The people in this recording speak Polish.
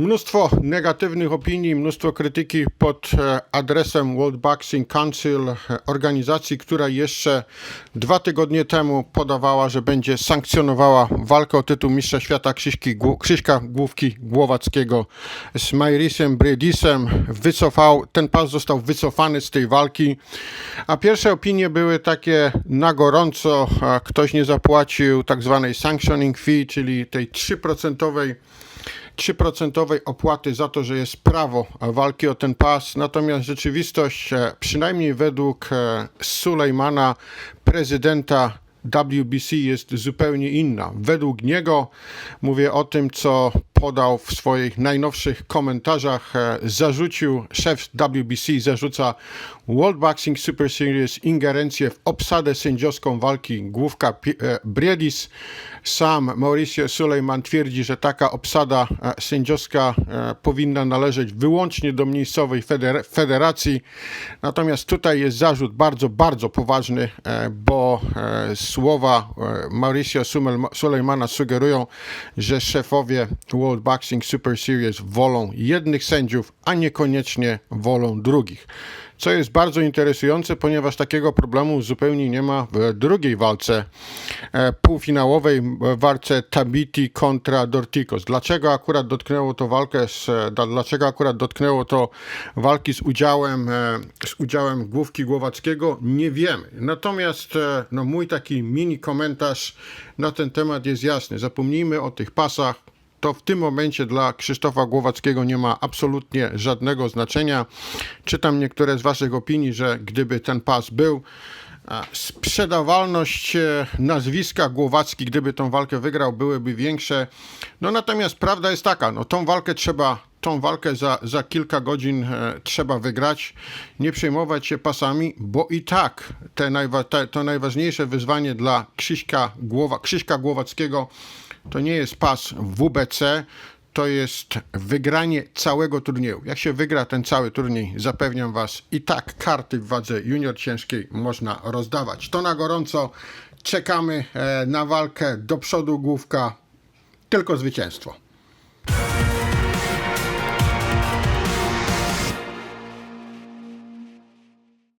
Mnóstwo negatywnych opinii, mnóstwo krytyki pod e, adresem World Boxing Council, e, organizacji, która jeszcze dwa tygodnie temu podawała, że będzie sankcjonowała walkę o tytuł mistrza świata Krzyśki, Krzyśka Główki Głowackiego z Mairisem Bredisem. Wycofał, ten pas został wycofany z tej walki, a pierwsze opinie były takie na gorąco, a ktoś nie zapłacił tak zwanej sanctioning fee, czyli tej 3% 3% opłaty za to, że jest prawo walki o ten pas. Natomiast rzeczywistość, e, przynajmniej według e, Sulejmana, prezydenta WBC, jest zupełnie inna. Według niego, mówię o tym, co podał w swoich najnowszych komentarzach, e, zarzucił, szef WBC zarzuca World Boxing Super Series ingerencję w obsadę sędziowską walki główka e, Briedis. Sam Mauricio Sulejman twierdzi, że taka obsada e, sędziowska powinna należeć wyłącznie do miejscowej feder- federacji. Natomiast tutaj jest zarzut bardzo, bardzo poważny, bo słowa Mauricio Sulejmana sugerują, że szefowie World Boxing Super Series wolą jednych sędziów, a niekoniecznie wolą drugich. Co jest bardzo interesujące, ponieważ takiego problemu zupełnie nie ma w drugiej walce e, półfinałowej walce Tabiti kontra Dorticos. Dlaczego akurat dotknęło to walkę z, e, dlaczego akurat dotknęło to walki z udziałem, e, z udziałem Główki Głowackiego, nie wiemy. Natomiast no, mój taki mini komentarz na ten temat jest jasny. Zapomnijmy o tych pasach, to w tym momencie dla Krzysztofa Głowackiego nie ma absolutnie żadnego znaczenia. Czytam niektóre z Waszych opinii, że gdyby ten pas był, sprzedawalność e, nazwiska Głowacki, gdyby tą walkę wygrał, byłyby większe. No natomiast prawda jest taka, no tą walkę trzeba tą walkę za, za kilka godzin e, trzeba wygrać, nie przejmować się pasami, bo i tak te najwa, te, to najważniejsze wyzwanie dla Krzyśka, Głowa, Krzyśka Głowackiego to nie jest pas WBC, to jest wygranie całego turnieju. Jak się wygra ten cały turniej, zapewniam Was, i tak karty w wadze junior ciężkiej można rozdawać. To na gorąco czekamy e, na walkę do przodu główka, tylko zwycięstwo.